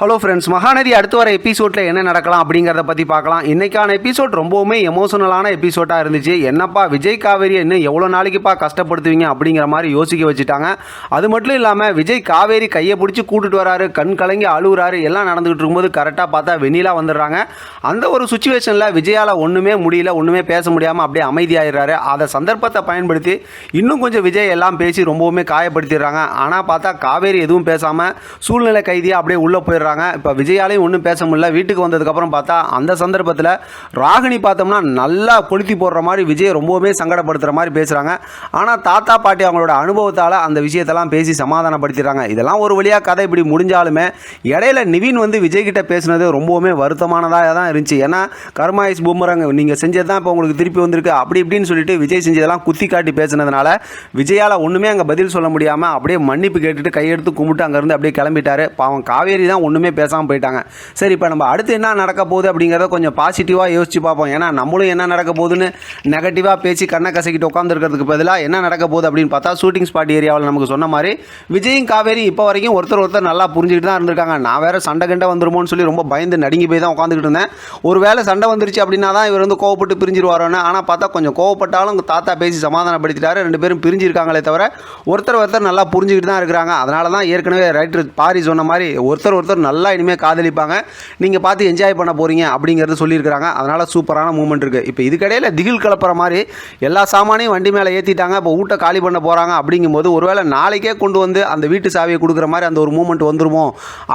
Hello friends Mahanadi அடுத்து வர எபிசோடில் என்ன நடக்கலாம் அப்படிங்கிறத பற்றி பார்க்கலாம். இன்றைக்கான எபிசோட் ரொம்பவுமே எமோஷனலான எபிசோடாக இருந்துச்சு. என்னப்பா விஜய் காவேரி இன்னும் எவ்வளோ நாளைக்குப்பா கஷ்டப்படுத்துவீங்க அப்படிங்கிற மாதிரி யோசிக்க வச்சுட்டாங்க. அது மட்டும் இல்லாமல் விஜய் காவேரி கையை பிடிச்சி கூட்டுட்டு வராரு கண் கலங்கி அழுகுறாரு எல்லாம் நடந்துகிட்டு இருக்கும்போது கரெக்டாக பார்த்தா வெண்ணிலா வந்துடுறாங்க. அந்த ஒரு சுச்சுவேஷனில் விஜயால் ஒன்றுமே முடியல ஒன்றுமே பேச முடியாமல் அப்படியே அமைதியாயிடுறாரு. அதை சந்தர்ப்பத்தை பயன்படுத்தி இன்னும் கொஞ்சம் விஜய் எல்லாம் பேசி ரொம்பவுமே காயப்படுத்திடுறாங்க. ஆனால் பார்த்தா காவேரி எதுவும் பேசாமல் சூழ்நிலை கைதியாக அப்படியே உள்ளே போயிடுறாங்க. இப்போ விஜயாலையும் ஒன்றும் பேச முடியல. வீட்டுக்கு வந்ததுக்கப்புறம் பார்த்தா அந்த சந்தர்ப்பத்தில் ராகினி பார்த்தோம்னா நல்லா கொளுத்தி போடுற மாதிரி விஜய் ரொம்பவுமே சங்கடப்படுத்துகிற மாதிரி பேசுகிறாங்க ஆனால் தாத்தா பாட்டி அவங்களோட அனுபவத்தால் அந்த விஷயத்தெல்லாம் பேசி சமாதானப்படுத்திடுறாங்க. இதெல்லாம் ஒரு வழியாக கதை இப்படி முடிஞ்சாலுமே இடையில நிவின் வந்து விஜய் கிட்ட பேசுனது ரொம்பவுமே வருத்தமானதாக தான் இருந்துச்சு. ஏன்னா கர்மாயிஸ் பூமரங்க நீங்கள் செஞ்சது தான் இப்போ உங்களுக்கு திருப்பி வந்திருக்கு. அப்படி இப்படின்னு சொல்லிட்டு விஜய் செஞ்சதெல்லாம் குத்தி காட்டி பேசுனதுனால விஜயால் ஒன்றுமே அங்கே பதில் சொல்ல முடியாமல் அப்படியே மன்னிப்பு கேட்டுட்டு கையெடுத்து கும்பிட்டு அங்கேருந்து அப்படியே கிளம்பிட்டாரு. பாவம் காவேரி தான் ஒன்றுமே பேசாமல் போயிட்டாங்க. சரி இப்போ நம்ம அடுத்து என்ன நடக்க போகுது அப்படிங்கிறத கொஞ்சம் பாசிட்டிவாக யோசிச்சு பார்ப்போம். ஏன்னா நம்மளும் என்ன நடக்க போகுதுன்னு நெகட்டிவாக பேசி கண்ணை கசக்கிட்டு உட்காந்துருக்கிறதுக்கு பதிலாக என்ன நடக்க போகுது அப்படின்னு பார்த்தா ஷூட்டிங் ஸ்பாட் ஏரியாவில் நமக்கு சொன்ன மாதிரி விஜயும் காவேரி இப்போ வரைக்கும் ஒருத்தர் ஒருத்தர் நல்லா புரிஞ்சுக்கிட்டு தான் இருந்திருக்காங்க. நான் வேறு சண்டை கண்டை வந்துருமோன்னு சொல்லி ரொம்ப பயந்து நடுங்கி போய் தான் உட்காந்துக்கிட்டு இருந்தேன். ஒரு வேளை சண்டை வந்துருச்சு அப்படின்னா தான் இவர் வந்து கோவப்பட்டு பிரிஞ்சிருவாரோன்னு. ஆனால் பார்த்தா கொஞ்சம் கோவப்பட்டாலும் தாத்தா பேசி சமாதானப்படுத்திட்டாரு. ரெண்டு பேரும் பிரிஞ்சிருக்காங்களே தவிர ஒருத்தர் ஒருத்தர் நல்லா புரிஞ்சுக்கிட்டு தான் இருக்கிறாங்க. அதனால தான் ஏற்கனவே ரைட்டர் பாரி சொன்ன மாதிரி ஒருத்தர் ஒருத்தர் நல்லா இனிமேல் காதலிப்பாங்க. நீங்கள் பார்த்து என்ஜாய் பண்ண போகிறீங்க அப்படிங்கிறது சொல்லியிருக்கிறாங்க. அதனால் சூப்பரான மூமெண்ட் இருக்குது இப்போ இதுக்கடையில் திகில் கலப்புற மாதிரி எல்லா சாமானையும் வண்டி மேலே ஏற்றிட்டாங்க இப்போ வீட்டை காலி பண்ண போகிறாங்க அப்படிங்கும்போது ஒருவேளை நாளைக்கே கொண்டு வந்து அந்த வீட்டு சாவியை கொடுக்குற மாதிரி அந்த ஒரு மூமெண்ட் வந்துருமோ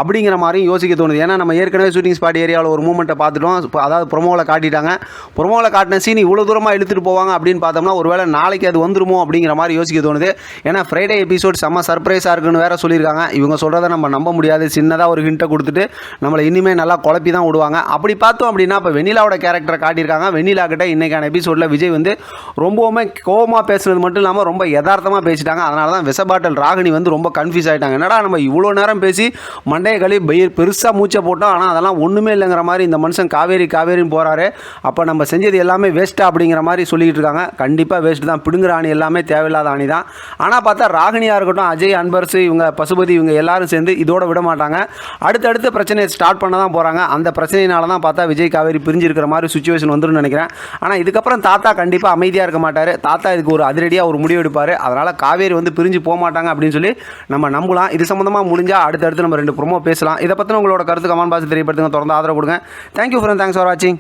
அப்படிங்கிற மாதிரியும் யோசிக்க தோணுது. ஏன்னா நம்ம ஏற்கனவே ஷூட்டிங் ஸ்பாட் ஏரியாவில் ஒரு மூமெண்ட்டை பார்த்துட்டோம். இப்போ அதாவது ப்ரொமோவில் காட்டிட்டாங்க. ப்ரொமோவில் காட்டின சீன் இவ்வளோ தூரமாக இழுத்துட்டு போவாங்க அப்படின்னு பார்த்தோம்னா ஒருவேளை நாளைக்கு அது வந்துருமோ அப்படிங்கிற மாதிரி யோசிக்க தோணுது. ஏன்னா ஃப்ரைடே எபிசோட் செம்ம சர்ப்ரைஸாக இருக்குன்னு வேற சொல்லியிருக்காங்க. இவங்க சொல்கிறத நம்ம நம்ப முடியாது. சின்னதாக ஒரு ஹிண்ட் ஹிண்ட்டை கொடுத்துட்டு நம்மளை இனிமேல் நல்லா குழப்பி தான் விடுவாங்க. அப்படி பார்த்தோம் அப்படின்னா இப்போ வெண்ணிலாவோட கேரக்டரை காட்டியிருக்காங்க. வெண்ணிலா கிட்ட இன்னைக்கான எபிசோடில் விஜய் வந்து ரொம்பவுமே கோவமாக பேசுனது மட்டும் இல்லாமல் ரொம்ப யதார்த்தமாக பேசிட்டாங்க. அதனால தான் விசபாட்டல் ராகினி வந்து ரொம்ப கன்ஃபியூஸ் ஆகிட்டாங்க என்னடா நம்ம இவ்வளோ நேரம் பேசி மண்டைய கழி பெயர் பெருசாக மூச்சை போட்டோம். ஆனால் அதெல்லாம் ஒன்றுமே இல்லைங்கிற மாதிரி இந்த மனுஷன் காவேரி காவேரின்னு போகிறாரு அப்போ நம்ம செஞ்சது எல்லாமே வேஸ்ட்டாக அப்படிங்கிற மாதிரி சொல்லிக்கிட்டு இருக்காங்க. கண்டிப்பாக வேஸ்ட் தான். பிடுங்குற ஆணி எல்லாமே தேவையில்லாத அணி தான். ஆனால் பார்த்தா ராகினியாக இருக்கட்டும் அஜய் அன்பர்ஸ் இவங்க பசுபதி இவங்க எல்லாரும் சேர்ந்து இதோட விட மாட்டாங்க. அடுத்தடுத்த பிரச்சனையை ஸ்டார்ட் பண்ண தான் போகிறாங்க அந்த பிரச்சனையினால தான் பார்த்தா விஜய் காவேரி பிரிஞ்சிருக்கிற மாதிரி சுச்சுவேஷன் வந்துடும் நினைக்கிறேன். ஆனால் இதுக்கப்புறம் தாத்தா கண்டிப்பாக அமைதியாக இருக்க மாட்டார். தாத்தா இதுக்கு ஒரு அதிரடியாக ஒரு முடிவு எடுப்பார். அதனால் காவேரி வந்து பிரிஞ்சு போக மாட்டாங்க அப்படின்னு சொல்லி நம்ம நம்பலாம். இது சம்மந்தமாக முடிஞ்சால் அடுத்தடுத்து நம்ம ரெண்டு ப்ரோமோ பேசலாம். இதை பற்றின உங்களோட கருத்து கமெண்ட் பாக்ஸ் தெரியப்படுத்துங்க. தொடர்ந்து ஆதரவு கொடுங்க. தேங்க்யூ ஃப்ரெண்ட் தேங்க்ஸ் ஃபார் வாட்சிங்